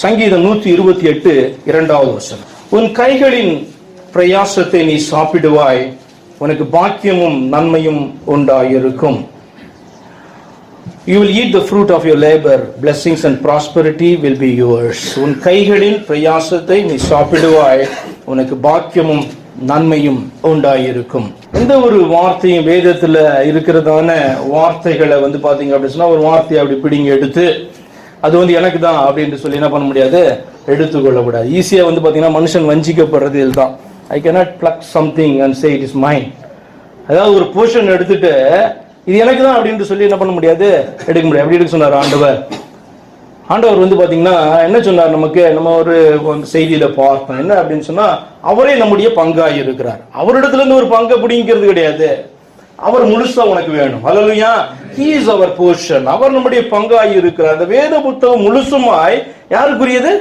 சங்கீதம் நூற்றி இருபத்தி எட்டு இரண்டாவது வசனம். உன் கைகளின் பிரயாசத்தை நீ சாப்பிடுவாய். உனக்கு பாக்கியமும் நன்மையும் உண்டாயிருக்கும். You will eat the fruit of your labour blessings and prosperity will be yours உன் கைகளின் பிரயாசத்தை நீ சாப்பிடுவாய். உனக்கு பாக்கியமும் நன்மையும் உண்டாயிருக்கும். எந்த ஒரு வார்த்தையும் வேதத்துல இருக்கிறதான வார்த்தைகளை வந்து பாத்தீங்க அப்படின்னு சொன்னா ஒரு வார்த்தையை அப்படி பிடிங்க எடுத்து அது வந்து எனக்கு தான் அப்படின்னு சொல்லி என்ன பண்ண முடியாது? எடுத்துக்கொள்ளக்கூடாது. ஈஸியாக வந்து பார்த்தீங்கன்னா மனுஷன் வஞ்சிக்கப்படுறது இதுதான். I cannot pluck something and say it is mind அதாவது ஒரு போர்ஷன் எடுத்துட்டு இது எனக்கு தான் அப்படின்ட்டு சொல்லி என்ன பண்ண முடியாது? எடுக்க முடியாது. அப்படி எடுக்க சொன்னார் ஆண்டவர். ஆண்டவர் வந்து பார்த்தீங்கன்னா என்ன சொன்னார் நமக்கு? நம்ம ஒரு செய்தியில் பார்த்தோம். என்ன அப்படின்னு சொன்னால் அவரே நம்முடைய பங்காக இருக்கிறார் அவரிடத்துல இருந்து ஒரு பங்கை பிடிங்கிறது கிடையாது. அவர் முழுசா உனக்கு வேணும். ஹalleluya he அவர் போர்ஷன் அவர் நம்முடைய பங்காய் இருக்கிறார். அந்த வேத புத்தகம் முழுசுமாய் யாருக்குரியது?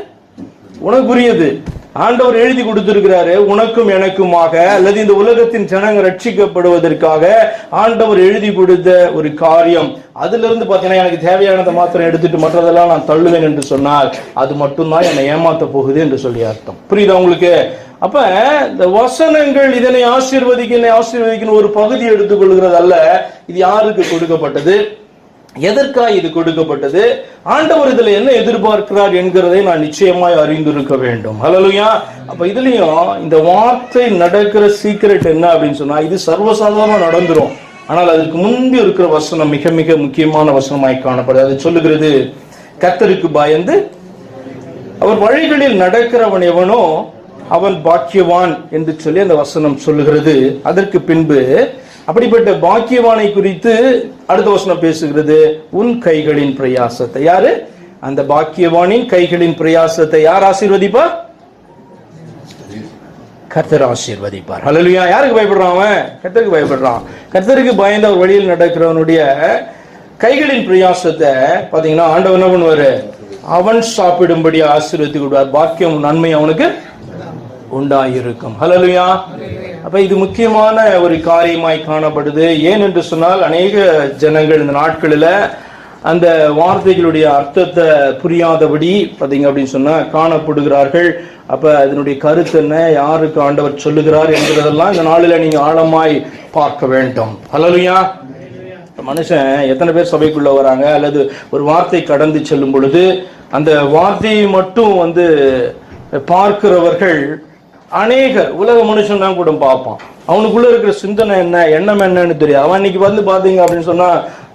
உனக்குரியது. ஆண்டவர் எழுதி கொடுத்திருக்கிறாரு உனக்கும் எனக்குமாக. அல்லது இந்த உலகத்தின் ஜனங்கள் ரட்சிக்கப்படுவதற்காக ஆண்டவர் எழுதி கொடுத்த ஒரு காரியம். அதுல இருந்து பாத்தீங்கன்னா எனக்கு தேவையானதை மாத்திரம் எடுத்துட்டு மற்றதெல்லாம் நான் தள்ளுவேன் என்று சொன்னால் அது மட்டும்தான் என்னை ஏமாத்த போகுது என்று சொல்லி அர்த்தம். புரியுதா உங்களுக்கு? அப்ப இந்த வசனங்கள் இதனை ஆசீர்வதிக்க என்னை ஆசீர்வதிக்கணும் ஒரு பகுதி எடுத்துக்கொள்கிறது அல்ல. இது யாருக்கு கொடுக்கப்பட்டது? எதற்காக இது கொடுக்கப்பட்டது? ஆண்டவர் இதுல என்ன எதிர்பார்க்கிறார் என்கிறதை நான் நிச்சயமாய் அறிந்திருக்க வேண்டும். ஹalleluya அப்ப இதுலயும் இந்த வார்த்தை நடக்கிற சீக்ரெட் என்ன அப்படின்னு சொன்னா இது சர்வசாதாரணமா நடந்துரும். ஆனால் அதுக்கு முன்பு இருக்கிற வசனம் மிக மிக முக்கியமான வசனமாய் காணப்படுது. அது சொல்லுகிறது கத்தருக்கு பயந்து அவர் வழிகளில் நடக்கிறவன் எவனோ அவன் பாக்கியவான் என்று சொல்லி அந்த வசனம் சொல்லுகிறது. அதற்கு பின்பு அப்படிப்பட்ட பாக்கியவானை குறித்து அடுத்த வசனம் பேசுகிறது. உன் கைகளின் பிரயாசத்தை. யாரு? அந்த பாக்கியவானின் கைகளின் பிரயாசத்தை யார் ஆசீர்வதிப்பா? கர்த்தர் ஆசீர்வதிப்பார். ஹலலுயா யாருக்கு பயப்படுறான் அவன்? கர்த்தருக்கு பயப்படுறான். கர்த்தருக்கு பயந்த ஒரு வழியில் நடக்கிறவனுடைய கைகளின் பிரயாசத்தை பாத்தீங்கன்னா ஆண்டவன் என்ன பண்ணுவாரு? அவன் சாப்பிடும்படி ஆசீர்வதித்து விடுவார் பாக்கியம் நன்மை அவனுக்கு உண்டாயிருக்கும். ஹலலுயா அப்ப இது முக்கியமான ஒரு காரியமாய் காணப்படுது. ஏன் என்று சொன்னால் அநேக ஜனங்கள் இந்த நாட்களில் அந்த வார்த்தைகளுடைய அர்த்தத்தை புரியாதபடி பார்த்தீங்க அப்படின்னு சொன்னா காணப்படுகிறார்கள். அப்ப அதனுடைய கருத்து என்ன யாருக்கு ஆண்டவர் சொல்லுகிறார் என்கிறதெல்லாம் இந்த நாளில் நீங்க ஆழமாய் பார்க்க வேண்டும். ஹலலுயா மனுஷன் எத்தனை பேர் சபைக்குள்ள வராங்க அல்லது ஒரு வார்த்தை கடந்து செல்லும் பொழுது அந்த வார்த்தையை மட்டும் வந்து பார்க்கிறவர்கள் அநேகர் உலக மனுஷன் தான் கூட பார்ப்பான். அவனுக்குள்ள இருக்கிற சிந்தனை என்ன எண்ணம் என்னன்னு தெரியும் அவன் இன்னைக்கு வந்து பாத்தீங்க அப்படின்னு சொன்னா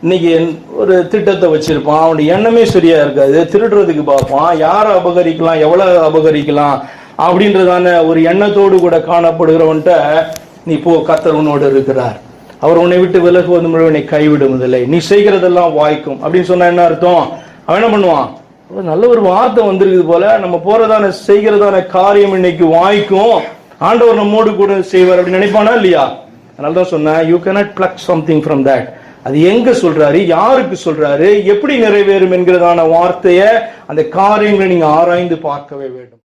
இன்னைக்கு ஒரு திட்டத்தை வச்சிருப்பான். அவனுடைய எண்ணமே சரியா இருக்காது. திருடுறதுக்கு பார்ப்பான். யாரை அபகரிக்கலாம் எவ்வளவு அபகரிக்கலாம் அப்படின்றதான ஒரு எண்ணத்தோடு கூட காணப்படுகிறவன்ட்ட நீ போ கத்தர் உன்னோடு இருக்கிறார். அவர் உன்னை விட்டு விலகுவது முழுவனை கைவிடுவதில்லை. நீ செய்கிறதெல்லாம் வாய்க்கும். அப்படின்னு சொன்னா என்ன அர்த்தம்? அவன் என்ன பண்ணுவான்? நல்ல ஒரு வார்த்தை வந்திருக்குது போல. நம்ம போறதான செய்கிறதான காரியம் இன்னைக்கு வாய்க்கும். ஆண்டவர் நம்மோடு கூட செய்வார் அப்படின்னு நினைப்பானா இல்லையா? அதனால தான் சொன்னேன் you cannot pluck something from that அது எங்க சொல்றாரு? யாருக்கு சொல்றாரு? எப்படி நிறைவேறும் என்கிறதான வார்த்தையை அந்த காரியங்களை நீங்க ஆராய்ந்து பார்க்கவே வேண்டும்.